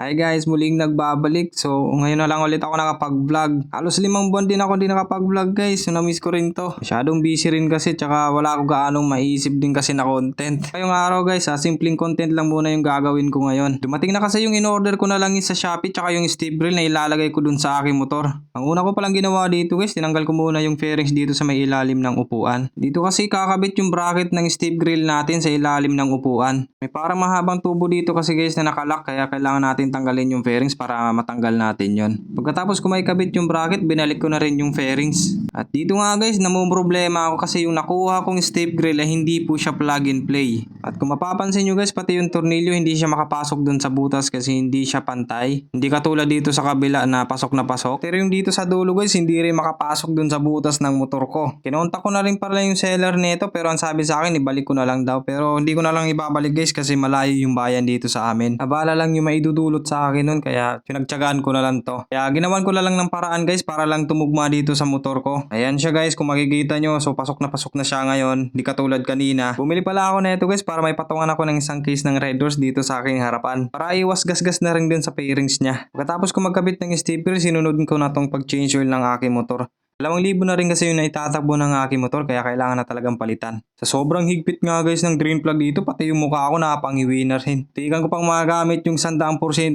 Hi guys, muling nagbabalik. So, ngayon na lang ulit ako nakapag-vlog. Halos limang buwan din ako hindi nakapag-vlog guys. So, na-miss ko rin to. Masyadong busy rin kasi tsaka wala ako gaanong maisip din kasi na content. Ngayong araw guys, ha, simpleng content lang muna yung gagawin ko ngayon. Dumating na kasi yung in-order ko na lang yung sa Shopee tsaka yung steel grill na ilalagay ko dun sa aking motor. Ang una ko palang ginawa dito guys, tinanggal ko muna yung fairings dito sa may ilalim ng upuan. Dito kasi kakabit yung bracket ng steel grill natin sa ilalim ng upuan. May parang mahabang tubo dito kasi guys na nakalak kaya kailangan natin tanggalin yung fairings para matanggal natin yon. Pagkatapos ko may kabit yung bracket, binalik ko na rin yung fairings. At dito nga guys, problema ako kasi yung nakuha kong step grill ay hindi po siya plug and play. At kung mapapansin nyo guys, pati yung tornilyo hindi siya makapasok dun sa butas kasi hindi siya pantay. Hindi katulad dito sa kabila na pasok na pasok. Pero yung dito sa dulo guys, hindi rin makapasok dun sa butas ng motor ko. Kinontak ko na rin pala yung seller nito pero ang sabi sa akin, ibalik ko na lang daw. Pero hindi ko na lang ibabalik guys kasi malayo yung bayan dito sa amin. Abala lang yung maidudulot sa akin nun kaya pinagtsagaan ko na lang to. Kaya ginawan ko na lang ng paraan guys para lang tumugma dito sa motor ko. Ayan siya guys kung makikita nyo so pasok na pasok na siya ngayon. Di katulad kanina. Bumili pala ako nito guys para may patungan ako ng isang case ng red doors dito sa aking harapan. Para iwas gasgas na rin din sa fairings niya. Pagkatapos ko magkabit ng stepper sinunod ko na tong pag-change oil ng aking motor. Dalawang libo na rin kasi yung naitatakbo ng aking motor kaya kailangan na talagang palitan. Sa sobrang higpit nga guys ng drain plug dito pati yung mukha ko napangiwi na rin. Tigan ko pang magamit yung 100%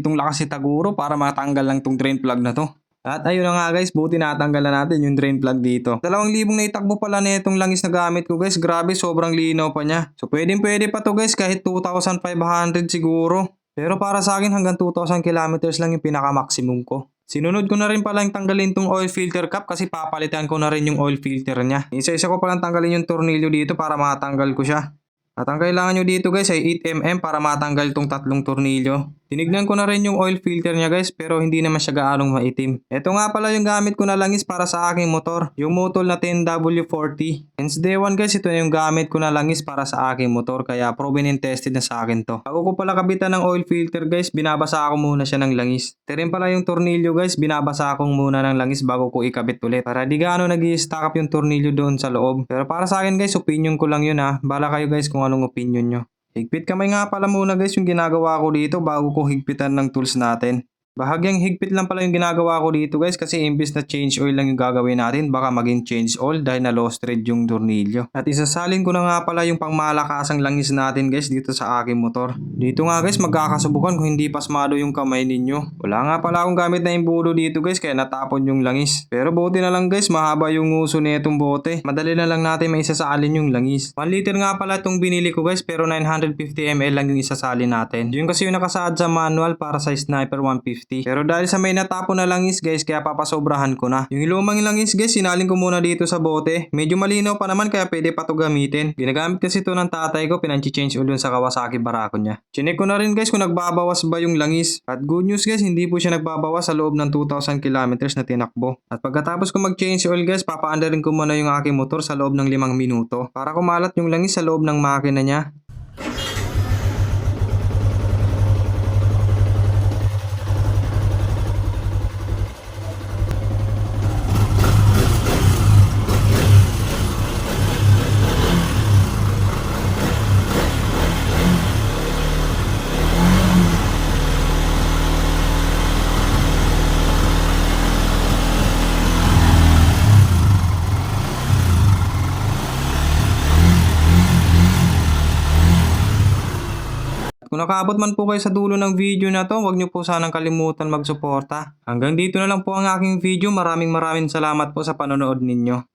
lakas si Taguro para matanggal lang tong drain plug na to. At ayun na nga guys, buti natanggal na natin yung drain plug dito. Dalawang libong naitakbo pala na itong langis na gamit ko guys. Grabe, sobrang linaw pa niya. So pwedeng pwede pa to guys kahit 2,500 siguro. Pero para sa akin hanggang 2,000 kilometers lang yung pinaka-maximum ko. Sinunod ko na rin pala yung tanggalin tong oil filter cap kasi papalitan ko na rin yung oil filter niya. Isa-isa ko palang tanggalin yung tornilyo dito para matanggal ko siya. At ang kailangan nyo dito guys ay 8mm para matanggal tong tatlong tornilyo. Tinignan ko na rin yung oil filter niya guys pero hindi naman siya gaanong maitim. Ito nga pala yung gamit ko na langis para sa aking motor. Yung Motol na 10W40. Since day 1 guys ito na yung gamit ko na langis para sa aking motor kaya proven and tested na sa akin to. Bago ko pala kabitan ng oil filter guys binabasa ako muna siya ng langis. Ito rin pala yung tornilyo guys binabasa ako muna ng langis bago ko ikabit ulit. Para di gaano nag stack up yung tornilyo doon sa loob. Pero para sa akin guys opinion ko lang yun ha. Bala kayo guys kung anong opinion nyo. Higpit kamay nga pala muna guys yung ginagawa ko dito bago ko higpitan ng tools natin. Bahagyang higpit lang pala yung ginagawa ko dito guys kasi imbis na change oil lang yung gagawin natin baka maging change oil dahil na lost thread yung tornilyo. At isasalin ko na nga pala yung pangmalakasang langis natin guys dito sa aking motor. Dito nga guys magkakasubukan kung hindi pasmado yung kamay ninyo. Wala nga pala akong gamit na imbudo dito guys kaya natapon yung langis. Pero buti na lang guys mahaba yung uso nitong bote. Madali na lang natin maisasalin yung langis. 1 liter nga pala itong binili ko guys pero 950ml lang yung isasalin natin. Yun kasi yung nakasaad sa manual para sa Sniper 150. Pero dahil sa may natapon na langis guys, kaya papasobrahan ko na. Yung lumang langis guys, sinalin ko muna dito sa bote. Medyo malinaw pa naman kaya pwede pa to gamitin. Ginagamit kasi to ng tatay ko, pinanchi-change dun sa Kawasaki Barako niya. Chinek ko na rin guys kung nagbabawas ba yung langis. At good news guys, hindi po siya nagbabawas sa loob ng 2,000 kilometers na tinakbo. At pagkatapos ko mag-change oil guys, papaandarin ko muna yung aking motor sa loob ng 5 minuto. Para kumalat yung langis sa loob ng makina niya. Kung nakaabot man po kayo sa dulo ng video na to, huwag niyo po sanang kalimutan magsuporta. Hanggang dito na lang po ang aking video. Maraming maraming salamat po sa panonood ninyo.